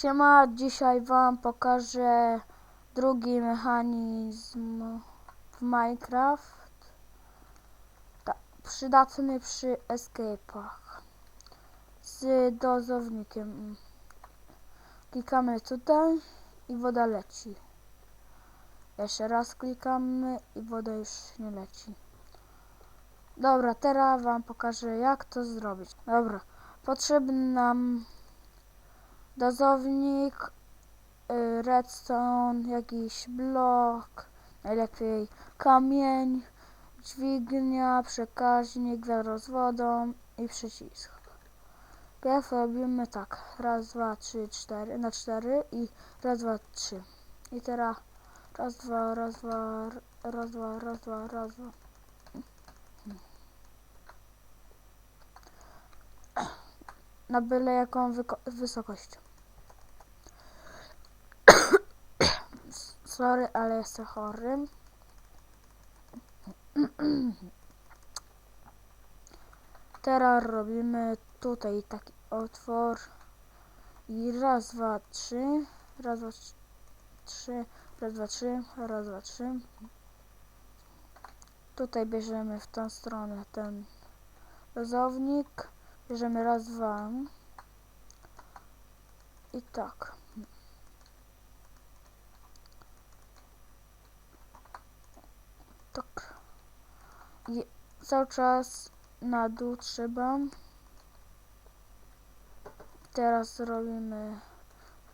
Siema, dzisiaj wam pokażę drugi mechanizm w Minecraft. Ta, przydatny przy escape'ach z dozownikiem. Klikamy tutaj i woda leci. Jeszcze raz klikamy i woda już nie leci. Dobra, teraz wam pokażę jak to zrobić. Dobra, potrzebny nam dozownik, y, redstone, jakiś blok, najlepiej kamień, dźwignia, przekaźnik, wiadro z wodą i przycisk. Teraz robimy tak, raz, dwa, trzy, cztery, na cztery i raz, dwa, trzy. I teraz raz, dwa, raz, dwa, raz, dwa, raz, dwa, raz, dwa. Na byle jaką wysokość. Sorry, ale jestem chory. Teraz robimy tutaj taki otwór. I raz, dwa, trzy. Raz, dwa, trz- trzy. Raz, dwa, trzy. Raz, dwa, trzy. Tutaj bierzemy w tą stronę ten dozownik. Bierzemy raz, dwa. I tak. Tak. Cały czas na dół trzeba. Teraz robimy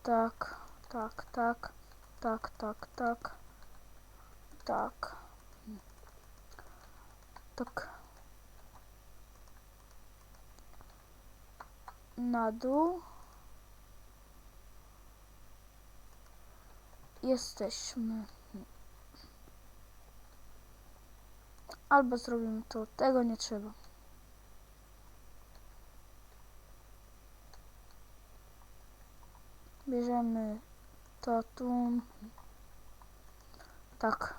tak, tak, tak, tak, tak, tak, tak, tak. Na dół. Jesteśmy. Albo zrobimy to. Tego nie trzeba. Bierzemy to tu. Tak.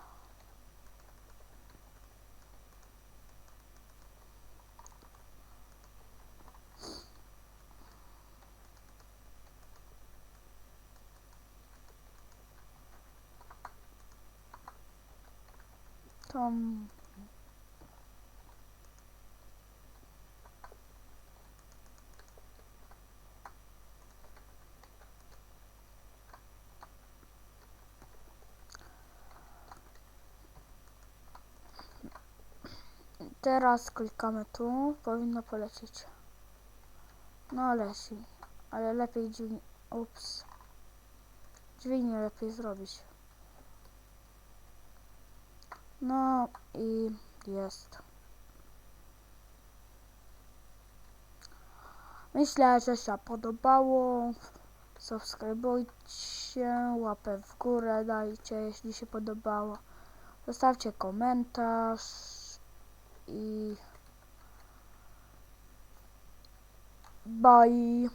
Tam. Teraz klikamy tu, powinno polecieć. No leci, ale lepiej dźwignię, ups. Dźwignię lepiej zrobić. No i jest. Myślę, że się podobało. Subskrybujcie, łapę w górę dajcie, jeśli się podobało. Zostawcie komentarz bye.